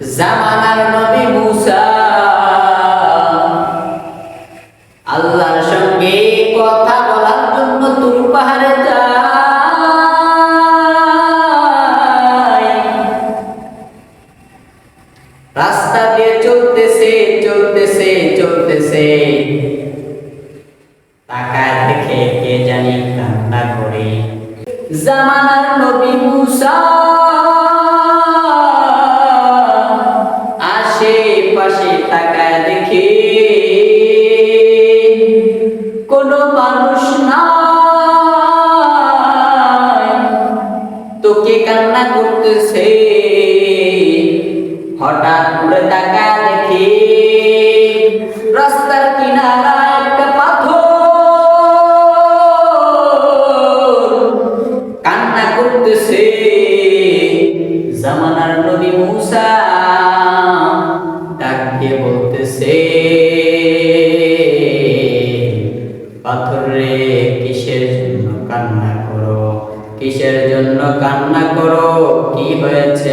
জামানার নবী মুসা। আল্লাহর সঙ্গে কথা বলার জন্য তুর পাহাড়ে রাস্তা দিয়ে চলতেছে চলতেছে চলতেছে। তাকায় দেখে কে জানি কান্না করে। জামানার নবী মুসা। তোকে কান্না করতেছে। হঠাৎ করে তাকায় দেখি রাস্তার কিনারা একটা পাথর। কান্না করতেছে। জামানার নবী মুসা বলতেছে, পাথর রে, কিসের জন্য কান্না করো? কিসের কান্না করো, কি হয়েছে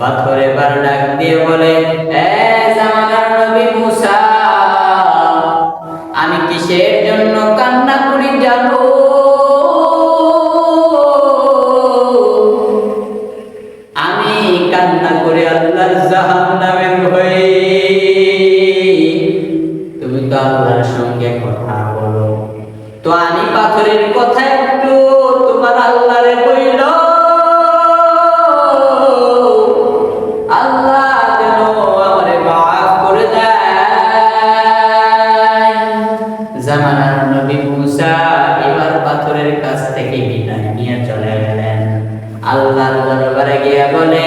পাথর এবার ডাক দিয়ে বলে আমি কান্না করি ভয়ে তুমি তো আল্লাহর সঙ্গে কথা বলো। তো আমি পাথরের কথা একটু তোমার আল্লাহরে দরবারে গিয়ে বলে,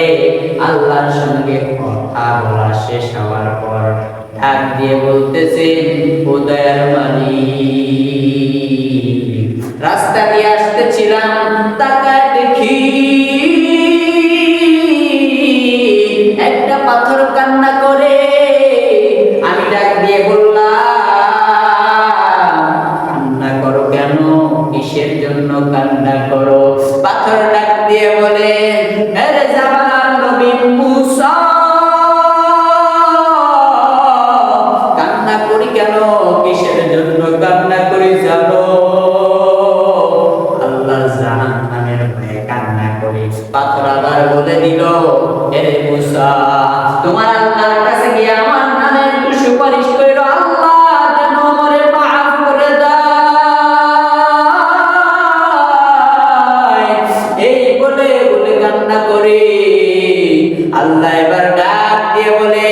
আল্লাহর সঙ্গে কথা বলা শেষ হওয়ার পর ডাক দিয়ে বলতেছে ও দয়ার মালিক। রাস্তা দিয়ে আসতেছিলাম, তাকায় দেখি একটা পাথর কান্না করে। আমি ডাক দিয়ে বললাম, কান্না করো কেন? কিসের জন্য কান্না করো? পাথর ডাক দিয়ে বলে কান্না করি কেন? দিল এরে মুসা, তোমার আল্লাহর কাছে গিয়ে আমার নামে একটু সুপারিশ করিল এই বলে বলে কান্না করে। আল্লাহ এবার ডাক দিয়ে বলে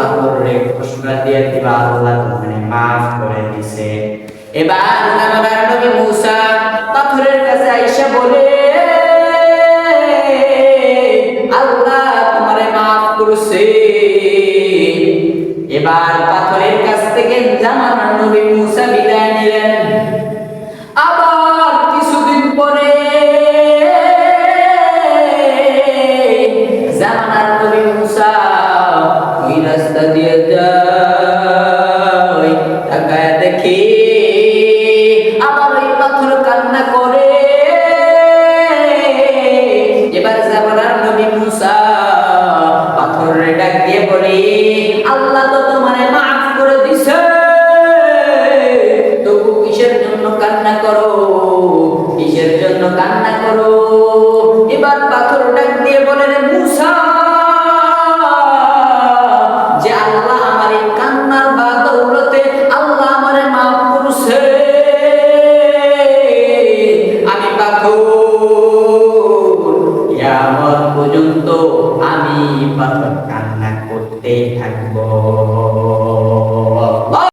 ওই পাথরে ঘোষণা দিয়ে দিবা আল্লাহ তোমাকে মাফ করে দিছে। এবার জামানার নবী মুসা পাথরের কাছে আইসা বলে, আল্লাহ তোমারে মাফ করছে। এবার পাথরের কাছ থেকে জামানার নবী মুসা বিদায় নিলেন। আবার কান্না করো। এবার পাথর ডাক দিয়ে বলেন মুসা, যে কান্নার বা দৌলতে আল্লাহ আমার আমি পাথর। পর্যন্ত আমি পাথর কান্না করতে থাকব।